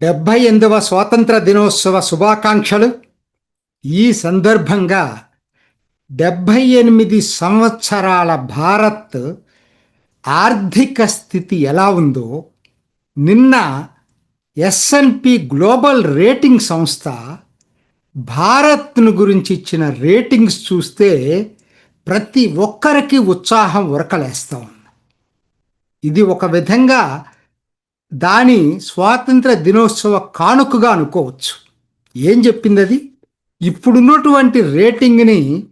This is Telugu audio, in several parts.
డెబ్భై ఎనిమిదవ స్వాతంత్ర దినోత్సవ శుభాకాంక్షలు. ఈ సందర్భంగా డెబ్భై ఎనిమిది సంవత్సరాల భారత్ ఆర్థిక స్థితి ఎలా ఉందో నిన్న ఎస్ఎన్పి గ్లోబల్ రేటింగ్ సంస్థ భారత్ను గురించి ఇచ్చిన రేటింగ్స్ చూస్తే ప్రతి ఒక్కరికి ఉత్సాహం ఉరకలేస్తా ఉంది ఇది ఒక విధంగా దాని స్వాతంత్ర దినోత్సవ కానుకగా అనుకోవచ్చు. ఏం చెప్పింది అది ఇప్పుడున్నటువంటి రేటింగ్ని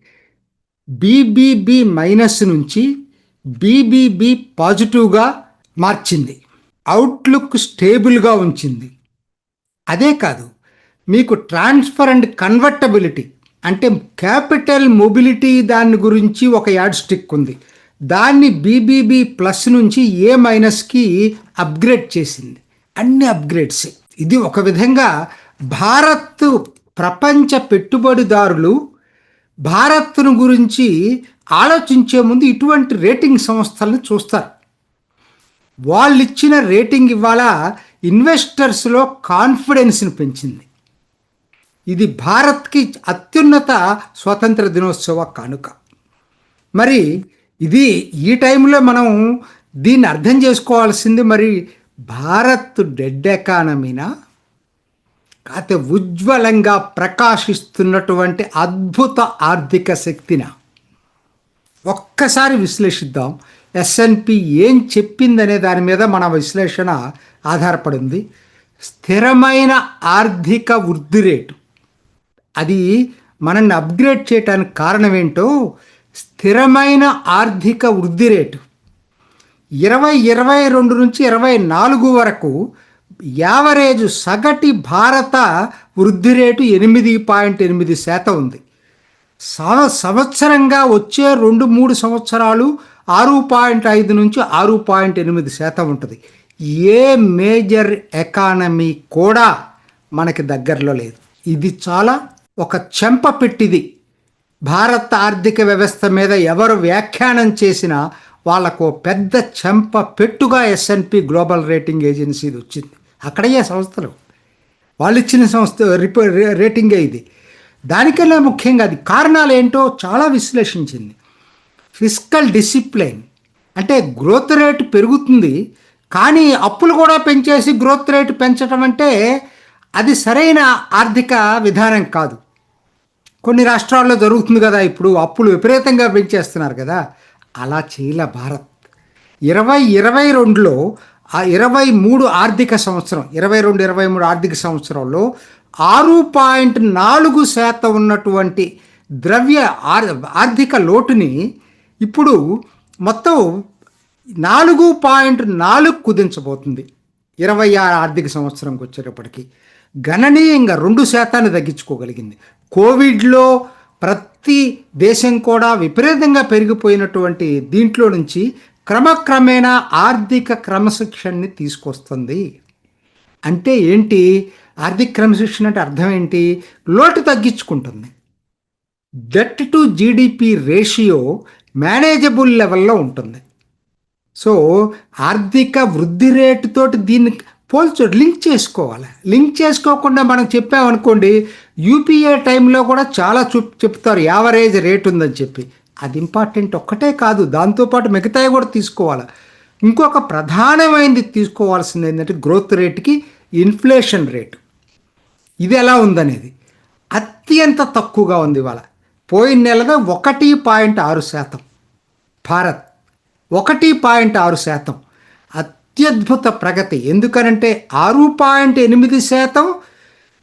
బీబీబీ మైనస్ నుంచి బీబీబీ పాజిటివ్గా మార్చింది. అవుట్లుక్ స్టేబుల్గా ఉంచింది. అదే కాదు మీకు ట్రాన్స్ఫర్ అండ్ కన్వర్టబిలిటీ అంటే క్యాపిటల్ మొబిలిటీ దాని గురించి ఒక యాడ్ స్టిక్ ఉంది. దాన్ని బీబీబీ ప్లస్ నుంచి ఏ మైనస్కి అప్గ్రేడ్ చేసింది. అన్ని అప్గ్రేడ్స్ ఇది ఒక విధంగా భారత్ ప్రపంచ పెట్టుబడిదారులు భారత్ను గురించి ఆలోచించే ముందు ఇటువంటి రేటింగ్ సంస్థలను చూస్తారు. వాళ్ళు ఇచ్చిన రేటింగ్ ఇవాళ ఇన్వెస్టర్స్లో కాన్ఫిడెన్స్ని పెంచింది. ఇది భారత్కి అత్యున్నత స్వాతంత్ర దినోత్సవ కానుక. మరి ఇది ఈ టైంలో మనం దీన్ని అర్థం చేసుకోవాల్సింది మరి భారత్ డెడ్ ఎకానమీనా? కాకపోతే ఉజ్వలంగా ప్రకాశిస్తున్నటువంటి అద్భుత ఆర్థిక శక్తిన? ఒక్కసారి విశ్లేషిద్దాం. ఎస్ఎన్పి ఏం చెప్పిందనే దాని మీద మన విశ్లేషణ ఆధారపడింది. స్థిరమైన ఆర్థిక వృద్ధి రేటు. అది మనల్ని అప్గ్రేడ్ చేయడానికి కారణం ఏంటో స్థిరమైన ఆర్థిక వృద్ధి రేటు. ఇరవై ఇరవై రెండు నుంచి ఇరవై నాలుగు వరకు యావరేజ్ సగటి భారత వృద్ధి రేటు ఎనిమిది పాయింట్ ఎనిమిది శాతం ఉంది. సంవ సంవత్సరంగా వచ్చే రెండు మూడు సంవత్సరాలు ఆరు పాయింట్ ఐదు నుంచి ఆరు పాయింట్ ఎనిమిది శాతం ఉంటుంది. ఏ మేజర్ ఎకానమీ కూడా మనకి దగ్గరలో లేదు. ఇది చాలా ఒక చెంప పెట్టిది. భారత ఆర్థిక వ్యవస్థ మీద ఎవరు వ్యాఖ్యానం చేసినా వాళ్ళకు పెద్ద చెంప పెట్టుగా S and P global rating ఏజెన్సీది వచ్చింది. అక్కడయ్యే సంస్థలు. వాళ్ళు ఇచ్చిన సంస్థ రిపో రేటింగే ఇది. దానికన్నా ముఖ్యంగా అది కారణాలు ఏంటో చాలా విశ్లేషించింది. Physical discipline. అంటే గ్రోత్ రేట్ పెరుగుతుంది కానీ అప్పులు కూడా పెంచేసి గ్రోత్ రేట్ పెంచడం అంటే అది సరైన ఆర్థిక విధానం కాదు. కొన్ని రాష్ట్రాల్లో జరుగుతుంది కదా ఇప్పుడు అప్పులు విపరీతంగా పెంచేస్తున్నారు కదా అలా చేయలే భారత్. ఇరవై ఇరవై రెండులో ఆ ఇరవై మూడు ఆర్థిక సంవత్సరం ఇరవై రెండు ఇరవై మూడు ఆర్థిక సంవత్సరంలో ఆరు పాయింట్ నాలుగు శాతం ఉన్నటువంటి ద్రవ్య ఆర్ ఆర్థిక లోటుని ఇప్పుడు మొత్తం నాలుగు పాయింట్ నాలుగు కుదించబోతుంది. ఇరవై ఆరు ఆర్థిక సంవత్సరంకి వచ్చేటప్పటికి. గణనీయంగా రెండు శాతాన్ని తగ్గించుకోగలిగింది. కోవిడ్లో ప్రతి దేశం కూడా విపరీతంగా పెరిగిపోయినటువంటి దీంట్లో నుంచి క్రమక్రమేణా ఆర్థిక క్రమశిక్షణని తీసుకొస్తుంది. అంటే ఏంటి? ఆర్థిక క్రమశిక్షణ అంటే అర్థం ఏంటి? లోటు తగ్గించుకుంటుంది. Debt to GDP ratio manageable లెవెల్లో ఉంటుంది. సో ఆర్థిక వృద్ధి రేటుతోటి దీన్ని పోల్చు లింక్ చేసుకోవాలి. లింక్ చేసుకోకుండా మనం చెప్పామనుకోండి యూపీఏ టైంలో కూడా చాలా చూ చెప్తారు యావరేజ్ రేట్ ఉందని చెప్పి. అది ఇంపార్టెంట్ ఒక్కటే కాదు దాంతోపాటు మిగతాయి కూడా తీసుకోవాలి. ఇంకొక ప్రధానమైనది తీసుకోవాల్సింది ఏంటంటే గ్రోత్ రేట్కి ఇన్ఫ్లేషన్ రేటు. ఇది ఎలా ఉందనేది. అత్యంత తక్కువగా ఉంది ఇవాళ. పోయిన నెలగా ఒకటి పాయింట్ ఆరు శాతం. భారత్. ఒకటి పాయింట్ ఆరు శాతం. అత్యద్భుత ప్రగతి. ఎందుకనంటే ఆరు పాయింట్ ఎనిమిది శాతం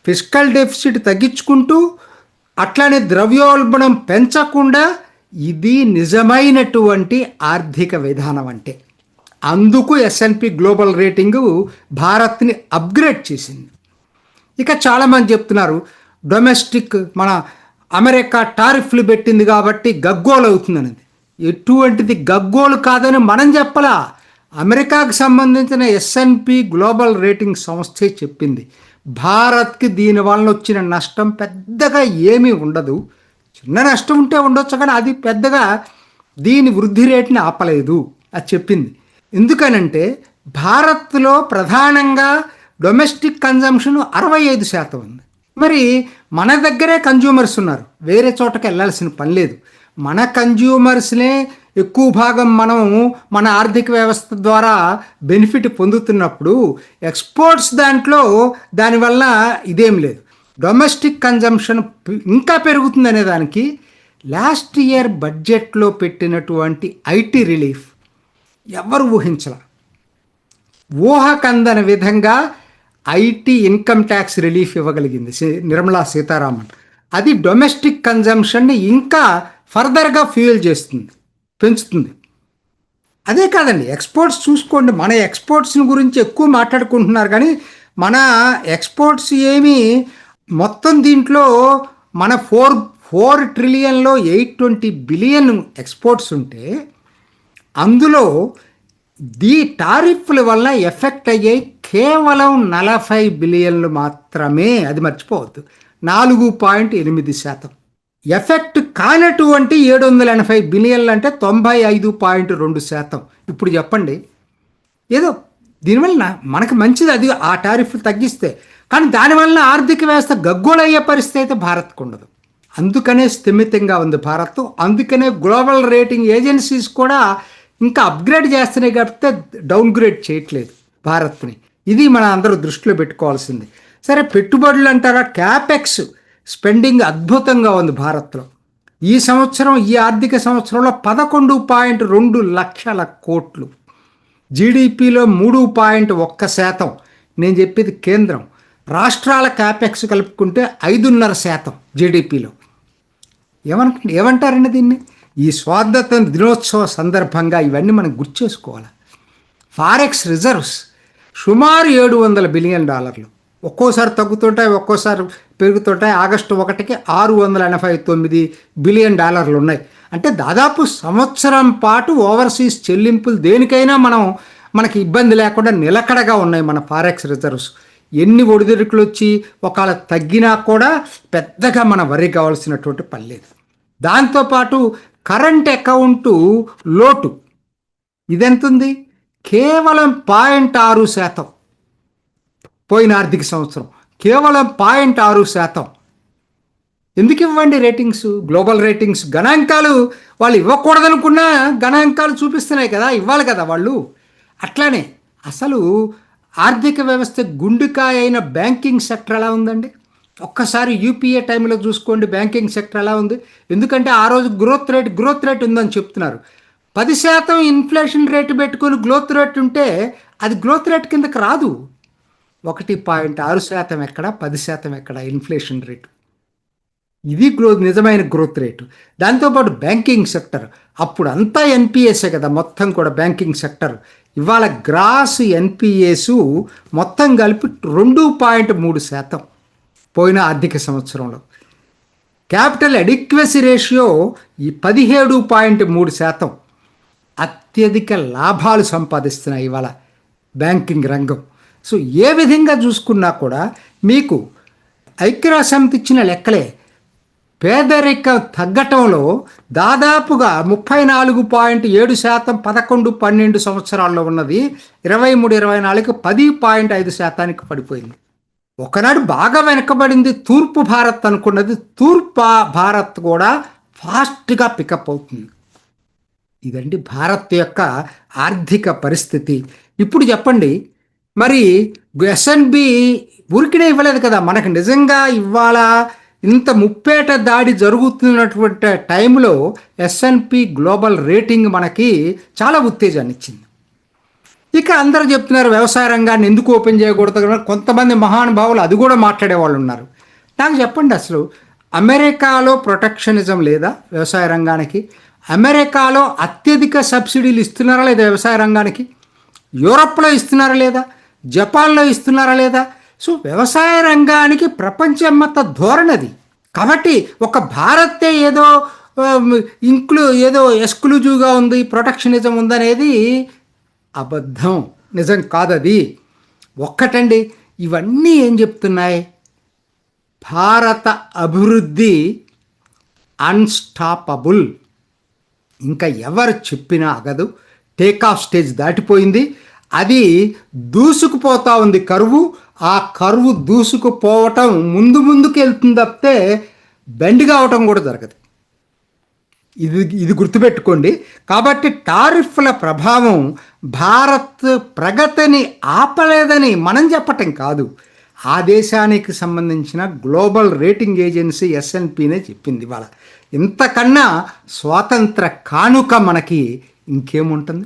ఫిజికల్ డెఫిసిట్ తగ్గించుకుంటూ అట్లానే ద్రవ్యోల్బణం పెంచకుండా ఇది నిజమైనటువంటి ఆర్థిక విధానం అంటే. అందుకు ఎస్ఎన్పి గ్లోబల్ రేటింగు భారత్ని అప్గ్రేడ్ చేసింది. ఇక చాలామంది చెప్తున్నారు డొమెస్టిక్ మన అమెరికా టారిఫ్లు పెట్టింది కాబట్టి గగ్గోలు అవుతుందనేది ఎటువంటిది గగ్గోలు కాదని మనం చెప్పలా? అమెరికాకు సంబంధించిన ఎస్ఎన్పి గ్లోబల్ రేటింగ్ సంస్థే చెప్పింది. భారత్కి దీని వలన వచ్చిన నష్టం పెద్దగా ఏమీ ఉండదు. చిన్న నష్టం ఉంటే ఉండొచ్చు కానీ అది పెద్దగా దీని వృద్ధి రేటుని ఆపలేదు అది చెప్పింది. ఎందుకనంటే భారత్లో ప్రధానంగా డొమెస్టిక్ కన్జంప్షన్ అరవై ఐదు శాతం ఉంది. మరి మన దగ్గరే కన్జ్యూమర్స్ ఉన్నారు. వేరే చోటకి వెళ్ళాల్సిన పని లేదు. మన కన్జ్యూమర్స్నే ఎక్కువ భాగం మనం మన ఆర్థిక వ్యవస్థ ద్వారా బెనిఫిట్ పొందుతున్నప్పుడు ఎక్స్పోర్ట్స్ దాంట్లో దానివల్ల ఇదేం లేదు. డొమెస్టిక్ కన్జంప్షన్ ఇంకా పెరుగుతుందనే దానికి లాస్ట్ ఇయర్ బడ్జెట్లో పెట్టినటువంటి ఐటీ రిలీఫ్ ఎవరు ఊహించలా. ఊహకందని విధంగా ఐటీ ఇన్కమ్ ట్యాక్స్ రిలీఫ్ ఇవ్వగలిగింది నిర్మలా సీతారామన్. అది డొమెస్టిక్ కన్జంప్షన్ని ఇంకా ఫర్దర్గా ఫ్యూయల్ చేస్తుంది. పెంచుతుంది. అదే కాదండి ఎక్స్పోర్ట్స్ చూసుకోండి. మన ఎక్స్పోర్ట్స్ని గురించి ఎక్కువ మాట్లాడుకుంటున్నారు కానీ మన ఎక్స్పోర్ట్స్ ఏమి మొత్తం దీంట్లో మన ఫోర్ ఫోర్ ట్రిలియన్లో ఎయిట్ ట్వంటీ బిలియన్ ఎక్స్పోర్ట్స్ ఉంటే అందులో దీ టారిఫ్ల వల్ల ఎఫెక్ట్ అయ్యాయి కేవలం నలభై బిలియన్లు మాత్రమే. అది మర్చిపోవద్దు. నాలుగు పాయింట్ ఎనిమిది శాతం. ఎఫెక్ట్ కానటువంటి ఏడు వందల ఎనభై బిలియన్లు అంటే తొంభై ఐదు పాయింట్ రెండు శాతం. ఇప్పుడు చెప్పండి ఏదో దీనివల్ల మనకు మంచిది అది ఆ టారిఫ్లు తగ్గిస్తే కానీ దానివల్ల ఆర్థిక వ్యవస్థ గగ్గోలయ్యే పరిస్థితి అయితే భారత్కు ఉండదు. అందుకనే స్థిమితంగా ఉంది భారత్. అందుకనే గ్లోబల్ రేటింగ్ ఏజెన్సీస్ కూడా ఇంకా అప్గ్రేడ్ చేస్తున్నాయి కాబట్టి డౌన్గ్రేడ్ చేయట్లేదు భారత్ని. ఇది మన అందరూ దృష్టిలో పెట్టుకోవాల్సింది. సరే పెట్టుబడులు అంటారా? క్యాపెక్స్ స్పెండింగ్ అద్భుతంగా ఉంది భారత్లో. ఈ సంవత్సరం ఈ ఆర్థిక సంవత్సరంలో పదకొండు పాయింట్ రెండు లక్షల కోట్లు. జీడిపిలో మూడు పాయింట్ ఒక్క శాతం. నేను చెప్పేది కేంద్రం. రాష్ట్రాల క్యాపెక్స్ కలుపుకుంటే ఐదున్నర శాతం జీడిపిలో. ఏమనుకు ఏమంటారండి దీన్ని? ఈ స్వాతంత్ర దినోత్సవ సందర్భంగా ఇవన్నీ మనం గుర్తు చేసుకోవాలి ఫారెక్స్ రిజర్వ్స్ సుమారు ఏడు వందల బిలియన్ డాలర్లు. ఒక్కోసారి తగ్గుతుంటాయి ఒక్కోసారి పెరుగుతుంటాయి. ఆగస్టు ఒకటికి ఆరు వందల ఎనభై తొమ్మిది బిలియన్ డాలర్లు ఉన్నాయి. అంటే దాదాపు సంవత్సరం పాటు ఓవర్సీస్ చెల్లింపులు దేనికైనా మనం మనకి ఇబ్బంది లేకుండా నిలకడగా ఉన్నాయి మన ఫారెక్స్ రిజర్వ్స్. ఎన్ని ఒడిదుడుకులు వచ్చి ఒకవేళ తగ్గినా కూడా పెద్దగా మన వరి కావాల్సినటువంటి పని లేదు. దాంతోపాటు కరెంట్ అకౌంటు లోటు. ఇదెంతుంది? కేవలం పాయింట్ ఆరు శాతం పోయిన ఆర్థిక సంవత్సరం. కేవలం పాయింట్ ఆరు శాతం. ఎందుకు ఇవ్వండి రేటింగ్స్? Global ratings. గణాంకాలు వాళ్ళు ఇవ్వకూడదనుకున్నా గణాంకాలు చూపిస్తున్నాయి కదా ఇవ్వాలి కదా వాళ్ళు. అట్లానే అసలు ఆర్థిక వ్యవస్థ గుండుకాయ అయిన బ్యాంకింగ్ సెక్టర్ ఎలా ఉందండి? ఒక్కసారి యూపీఏ టైంలో చూసుకోండి బ్యాంకింగ్ సెక్టర్ ఎలా ఉంది? ఎందుకంటే ఆ రోజు గ్రోత్ రేట్ గ్రోత్ రేట్ ఉందని చెప్తున్నారు. పది శాతం ఇన్ఫ్లేషన్ రేటు పెట్టుకొని గ్రోత్ రేట్ ఉంటే అది గ్రోత్ రేట్ కిందకి రాదు. ఒకటి పాయింట్ ఆరు శాతం ఎక్కడ పది శాతం ఎక్కడ? Inflation rate. ఇది గ్రోత్ నిజమైన గ్రోత్ రేటు. దాంతోపాటు బ్యాంకింగ్ సెక్టర్. అప్పుడు అంతా ఎన్పిఎస్ఏ కదా మొత్తం కూడా బ్యాంకింగ్ సెక్టర్. ఇవాళ గ్రాస్ ఎన్పిఎస్ మొత్తం కలిపి రెండు పాయింట్ మూడు శాతం పోయిన ఆర్థిక సంవత్సరంలో. క్యాపిటల్ అడిక్వసీ రేషియో ఈ పదిహేడు పాయింట్ మూడు శాతం. అత్యధిక లాభాలు సంపాదిస్తున్నాయి ఇవాళ బ్యాంకింగ్ రంగం. సో ఏ విధంగా చూసుకున్నా కూడా మీకు ఐక్యరాజ్య ఇచ్చిన లెక్కలే పేదరికం తగ్గటంలో దాదాపుగా ముప్పై నాలుగు పాయింట్ ఏడు శాతం పదకొండు పన్నెండు సంవత్సరాల్లో ఉన్నది. ఇరవై మూడు ఇరవై నాలుగు పది పాయింట్ ఐదు శాతానికి పడిపోయింది. ఒకనాడు బాగా వెనకబడింది తూర్పు భారత్ అనుకున్నది. తూర్పు భారత్ కూడా ఫాస్ట్గా పికప్ అవుతుంది. ఇదండి భారత్ యొక్క ఆర్థిక పరిస్థితి. ఇప్పుడు చెప్పండి మరి ఎస్ఎన్బి ఉరికినే ఇవ్వలేదు కదా. మనకు నిజంగా ఇవ్వాలా? ఇంత ముప్పేట దాడి జరుగుతున్నటువంటి టైంలో ఎస్ఎన్పి గ్లోబల్ రేటింగ్ మనకి చాలా ఉత్తేజాన్ని ఇచ్చింది. ఇక అందరూ చెప్తున్నారు వ్యవసాయ రంగాన్ని ఎందుకు ఓపెన్ చేయకూడదు కొంతమంది మహానుభావులు అది కూడా మాట్లాడే వాళ్ళు ఉన్నారు. నాకు చెప్పండి అసలు అమెరికాలో ప్రొటెక్షనిజం లేదా వ్యవసాయ రంగానికి? అమెరికాలో అత్యధిక సబ్సిడీలు ఇస్తున్నారా లేదా వ్యవసాయ రంగానికి? యూరప్లో ఇస్తున్నారా లేదా? జపాన్లో ఇస్తున్నారా లేదా? సో వ్యవసాయ రంగానికి ప్రపంచమంత ధోరణది. కాబట్టి ఒక భారతే ఏదో ఇంక్లూ ఏదో ఎక్స్క్లూజివ్గా ఉంది ప్రొటెక్షనిజం ఉందనేది అబద్ధం. నిజం కాదది. ఒక్కటండి ఇవన్నీ ఏం చెప్తున్నాయి? భారత అభివృద్ధి అన్స్టాపబుల్ ఇంకా ఎవరు చెప్పినా అగదు. టేక్ ఆఫ్ స్టేజ్ దాటిపోయింది. అది దూసుకుపోతా ఉంది కరువు. ఆ కరువు దూసుకుపోవటం ముందు ముందుకు వెళ్తుంది తప్పితే బెండ్ కావటం కూడా జరగదు. ఇది ఇది గుర్తుపెట్టుకోండి. కాబట్టి టారిఫ్ల ప్రభావం భారత్ ప్రగతిని ఆపలేదని మనం చెప్పటం కాదు. ఆ దేశానికి సంబంధించిన గ్లోబల్ రేటింగ్ ఏజెన్సీ ఎస్ఎన్పినే చెప్పింది ఇవాళ. ఇంతకన్నా స్వాతంత్ర కానుక మనకి ఇంకేముంటుంది?